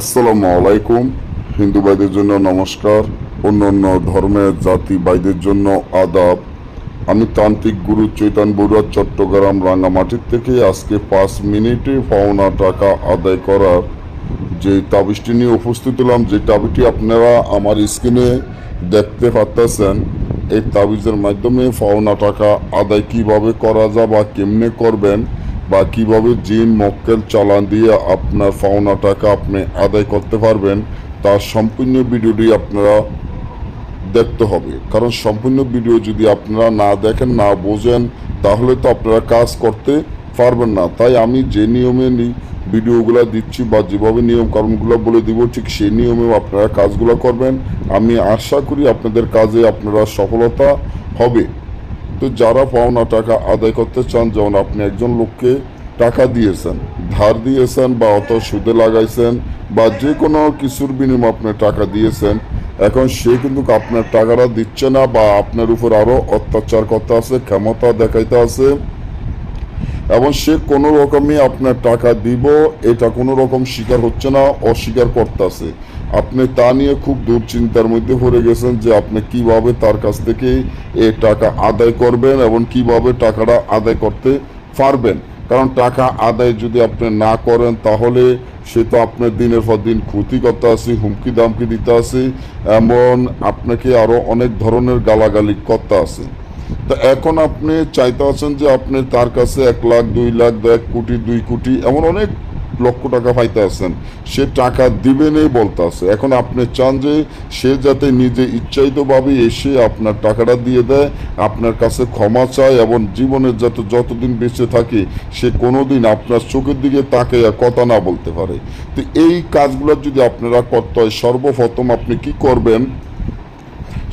আসসালামু আলাইকুম। হিন্দু ভাইদের জন্য নমস্কার অন্য অন্য ধর্মের জাতি ভাইদের জন্য আদাব। আমি তান্ত্রিক গুরু চৈতন্য বড়ুয়া, চট্টগ্রাম রাঙ্গামাটির থেকে আজকে পাঁচ মিনিটে পাওনা টাকা আদায় করার যে তাবিজটি নিয়ে উপস্থিত হলাম, যে তাবিজটি আপনারা আমার স্ক্রিনে দেখতে পাচ্ছেন এই তাবিজের মাধ্যমে পাওনা টাকা আদায় কীভাবে করা যায় বা কেমনে করবেন বা কীভাবে জিন মক্কেল চালান দিয়ে আপনার পাওনা টাকা আপনি আদায় করতে পারবেন, তার সম্পূর্ণ ভিডিওটি আপনারা দেখতে হবে। কারণ সম্পূর্ণ ভিডিও যদি আপনারা না দেখেন, না বোঝেন, তাহলে তো আপনারা কাজ করতে পারবেন না। তাই আমি যে নিয়মে ভিডিওগুলো দিচ্ছি বা যেভাবে নিয়ম কারণগুলো বলে দিব, ঠিক সেই নিয়মেও আপনারা কাজগুলো করবেন। আমি আশা করি আপনাদের কাজে আপনারা সফলতা হবে। তো যারা পাওনা টাকা আদায় করতে চান, যেমন আপনি একজন লোককে টাকা দিয়েছেন, ধার দিয়েছেন বা অত সুদে লাগাইছেন বা যে কোনো কিছুর বিনিময়ে আপনি টাকা দিয়েছেন, এখন সে কিন্তু আপনার টাকাটা দিচ্ছে না বা আপনার উপর আরও অত্যাচার করতে আছে, ক্ষমতা দেখাইতে আছে। এবং সে কোনো রকমই আপনার টাকা দিব, এটা কোনো রকম স্বীকার হচ্ছে না, অস্বীকার করতেছে আপনি তা নিয়ে খুব দুশ্চিন্তার মধ্যে পড়ে গেছেন যে আপনি কীভাবে তার কাছ থেকে এই টাকা আদায় করবেন এবং কীভাবে টাকাটা আদায় করতে পারবেন। কারণ টাকা আদায় যদি আপনি না করেন, তাহলে সে তো আপনার দিনের পর দিন ক্ষতি করতে আসে, হুমকি দামকি দিতে আসে, এমন আপনাকে আরও অনেক ধরনের গালাগালি করতে আসে। তা এখন আপনি চাইতে আছেন যে আপনি তার কাছে এক লাখ, দুই লাখ এক কোটি, দুই কোটি, এমন অনেক লক্ষ টাকা পাইতে আছেন সে টাকা দিবেনই বলতে আছে এখন আপনি চান যে সে যাতে নিজে ইচ্ছায়িতভাবে এসে আপনার টাকাটা দিয়ে দেয়, আপনার কাছে ক্ষমা চায় এবং জীবনের যাতে যতদিন বেঁচে থাকে, সে কোনোদিন আপনার চোখের দিকে তাকে কথা না বলতে পারে। তো এই কাজগুলো যদি আপনারা করতে হয়, সর্বপ্রথম আপনি কি করবেন?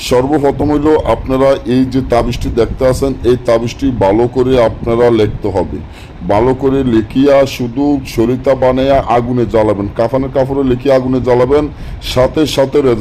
সর্বপ্রথম হইল আপনারা এই যে তাবিজটি দেখতে আছেন, এই তাবিজটি ভালো করে আপনারা লিখতে হবে। ভালো করে লিখিয়া শুধু সরিতা বানাইয়া আগুনে জ্বালাবেন, কাফানের কাপড়ে লিখিয়া আগুনে জ্বালাবেন, সাথে সাথে রেজাল্ট